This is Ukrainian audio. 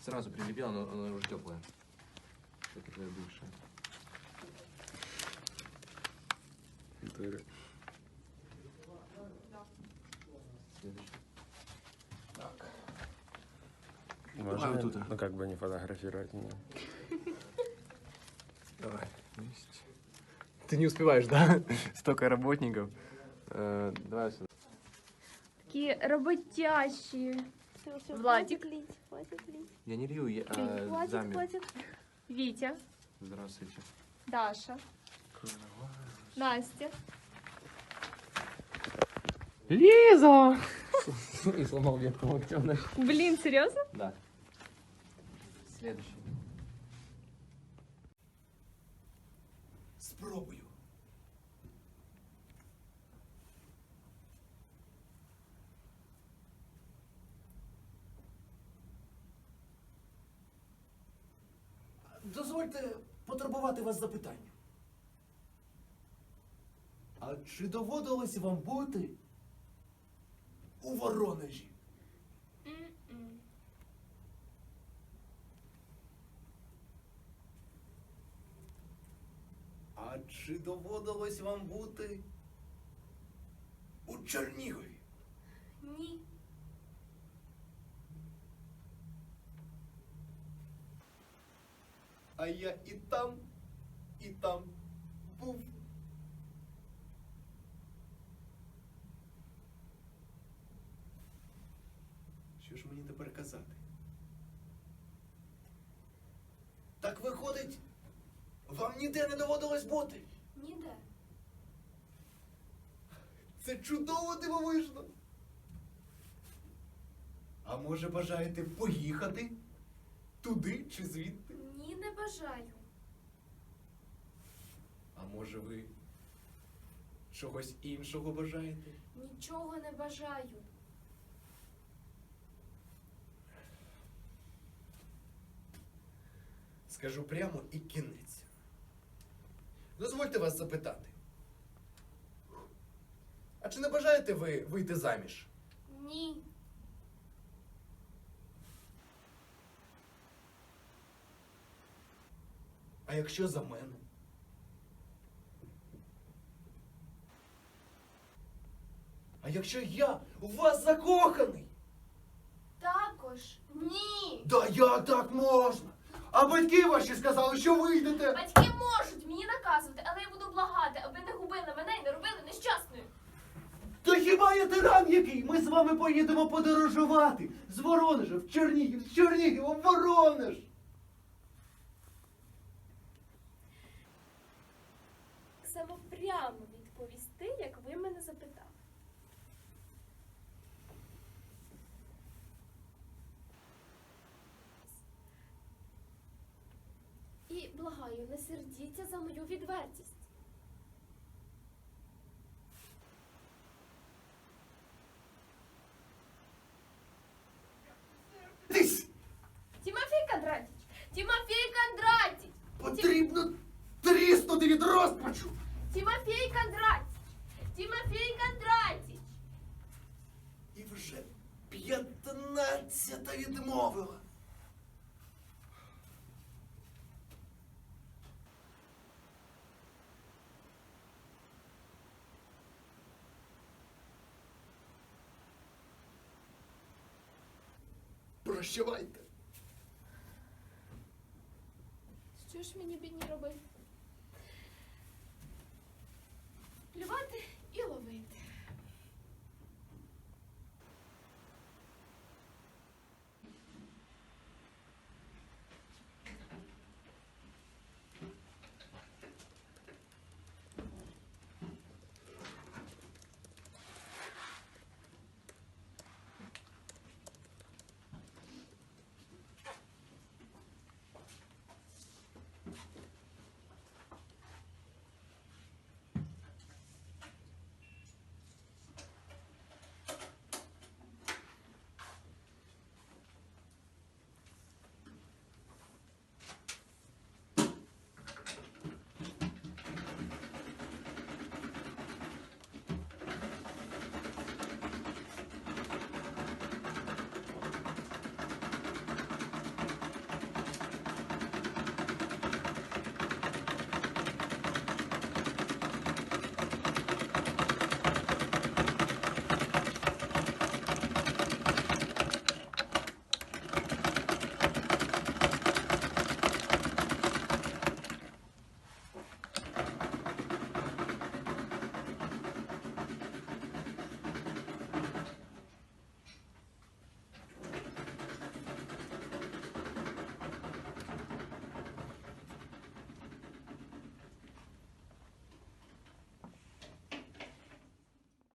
Сразу прилепил, оно, оно уже теплое. Это твоя бывшая. Следующий. Так. Можно, тут. ну как бы не фотографировать меня. Давай. Есть. Ты не успеваешь, да? Столько работников. Э, давай сюда. Такі роботящі. Все, все, Владик. хватит лить, хватит лить. Я не лью, я а, Хватит, замер. хватит. Вітя, Здравствуйте. Даша, Настя. Лиза! И сломал ветку локтем. Блін, серйозно? Да. Следующий. Спробую. Дозвольте потурбувати вас запитанням. А чи доводилось вам бути у Воронежі? А чи доводилось вам бути у Чернігові? Ні. А я і там, і там був. Що ж мені тепер казати? Так виходить, вам ніде не доводилось бути. Ніде. Це чудово дивовижно. А може бажаєте поїхати туди чи звідти? Бажаю. А може ви чогось іншого бажаєте? Нічого не бажаю. Скажу прямо і кінець. Дозвольте вас запитати. А чи не бажаєте ви вийти заміж? Ні. А якщо за мене? А якщо я у вас закоханий? Також ні. Да як так можна? А батьки ваші сказали, що вийдете. Батьки можуть мені наказувати, але я буду благати, аби не губили мене і не робили нещасною. Та хіба я тиран який? Ми з вами поїдемо подорожувати з Воронежа в Чернігів, з Чернігова в Воронеж. Саме прямо відповісти, як ви мене запитали. І благаю, не сердіться за мою відвертість. Тимофій Кондратіч! Тимофій Кондратіч! Потрібно тріснути від розпачу. Тимофій Кондратіч! Тимофій Кондратіч! І вже п'ятнадцята відмовила. Прощавайте. Що ж мені бідні робити? Плювати.